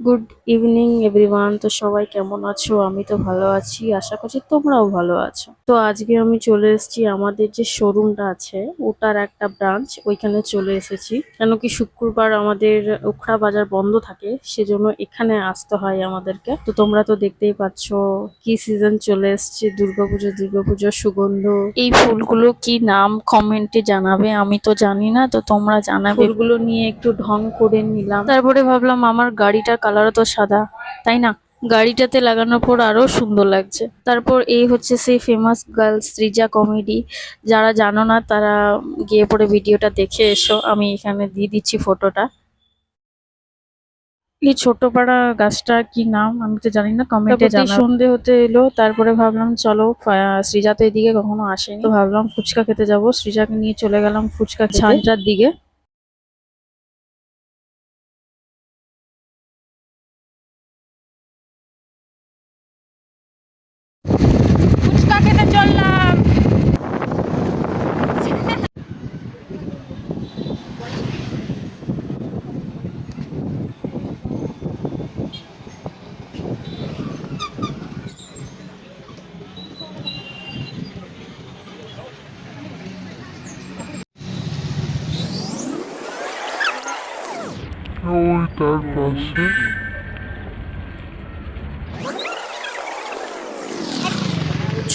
Good evening everyone তো সবাই কেমন আছো? আমি তো ভালো আছি। আশা করছি তোমরাও ভালো আছো। তো আজকে আমি চলে এসেছি আমাদের যে শোরুমটা আছে ওটার একটা ব্রাঞ্চ ওইখানে চলে এসেছি। কেন কি শুক্রবার আমাদের উখড়া বাজার বন্ধ থাকে সেজন্য এখানে আসতে হয় আমাদেরকে। তো তোমরা তো দেখতেই পাচ্ছ কি সিজন চলে এসেছে দুর্গাপুজো দুর্গাপুজোর সুগন্ধ। এই ফুলগুলো কি নাম কমেন্টে জানাবে? আমি তো জানি না তো তোমরা জানাবে। ফুলগুলো নিয়ে একটু ঢং করে নিলাম। তারপরে ভাবলাম আমার গাড়িটার কালারও তো সাদা তাই না? গাড়িটাতে লাগানোর পর আরও সুন্দর লাগছে। তারপর এই হচ্ছে সেই ফেমাস গার্লস সৃজা কমেডি যারা জানো না তারা গিয়ে পরে ভিডিওটা দেখে এসো। আমি এখানে দিয়ে দিচ্ছি ফটোটা এই ছোট পাড়া গাছটা কি নাম? আমি তো জানি না কমেন্টে সন্ধে হতে এলো তারপরে ভাবলাম চলো সৃজা তো এদিকে কখনো আসেনি। তো ভাবলাম ফুচকা খেতে যাব। সৃজাকে নিয়ে চলে গেলাম ফুচকা ছানটার দিকে ফুচকা খেতে চললাম ওই তার পাশে।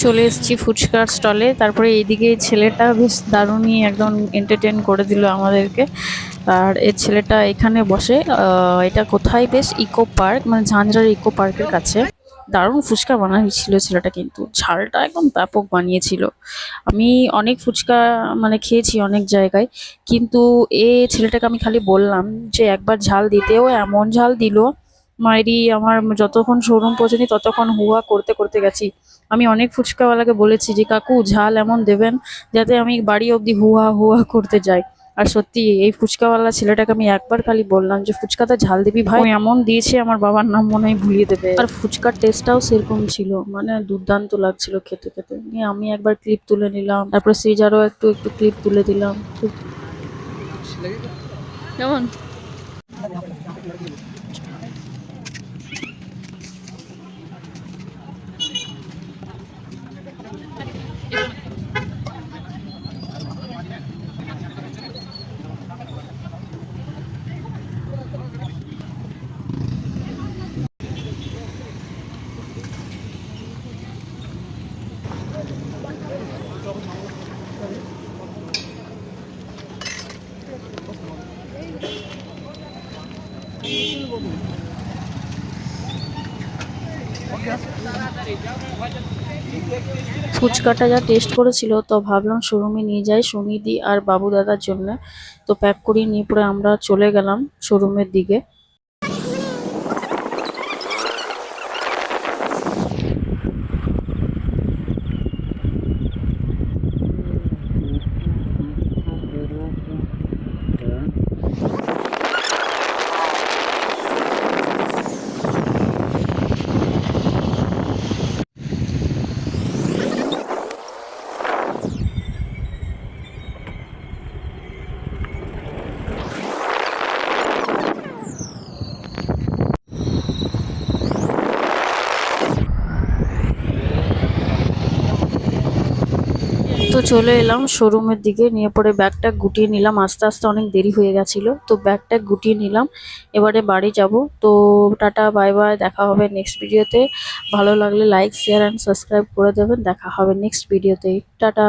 চলে এসেছি ফুচকার স্টলে তারপরে এইদিকে এই ছেলেটা বেশ দারুণই একদম এন্টারটেন করে দিল আমাদেরকে। আর এই ছেলেটা এখানে বসে। এটা কোথায়? বেশ ইকো পার্ক মানে ঝাঁঝরার ইকো পার্কের কাছে। দারুণ ফুচকা বানিয়েছিল ছেলেটা কিন্তু। ঝালটা একদম ব্যাপক বানিয়েছিল। আমি অনেক ফুচকা মানে খেয়েছি অনেক জায়গায়, কিন্তু এ ছেলেটাকে আমি খালি বললাম যে একবার ঝাল দিতেও এমন ঝাল দিল মায়েরই আমার যতক্ষণ শোরুম পৌঁছানি ততক্ষণ হুয়া করতে করতে গেছি। আমি অনেক ফুচকাওয়ালাকে বলেছি যে, কাকু, ঝাল এমন দেবেন যাতে আমি বাড়ি অবধি হুয়া হুয়া করতে যাই। আর সত্যি এই ফুচকাওয়ালা ছেলেটাকে আমি একবার খালি বললাম যে ফুচকাটা ঝাল দিবি ভাই? এমন দিয়েছে আমার বাবার নাম মনে হয় ভুলিয়ে দেবে। আর ফুচকার টেস্টটাও সেরকম ছিল মানে দুর্দান্ত লাগছিল খেতে খেতে। নিয়ে আমি একবার ক্লিপ তুলে নিলাম তারপর সিজারও একটু একটু ক্লিপ তুলে দিলাম। কেমন? ফুচকাটা যা টেস্ট করেছিল, তো ভাবলাম শোরুমে নিয়ে যাই সুমিদি আর বাবু দাদার জন্য। তো প্যাক করিয়ে নিয়ে পরে আমরা চলে গেলাম শোরুমের দিকে। তো চলে এলাম শোরুমের দিকে, নিয়ে পরে ব্যাগটা গুটিয়ে নিলাম। আস্তে আস্তে অনেক দেরি হয়ে গেছিল, তো ব্যাগটা গুটিয়ে নিলাম। এবারে বাড়ি যাব। তো টাটা বাই বাই দেখা হবে নেক্সট ভিডিওতে ভালো লাগলে লাইক শেয়ার অ্যান্ড সাবস্ক্রাইব করে দেবেন। দেখা হবে নেক্সট ভিডিওতে টাটা।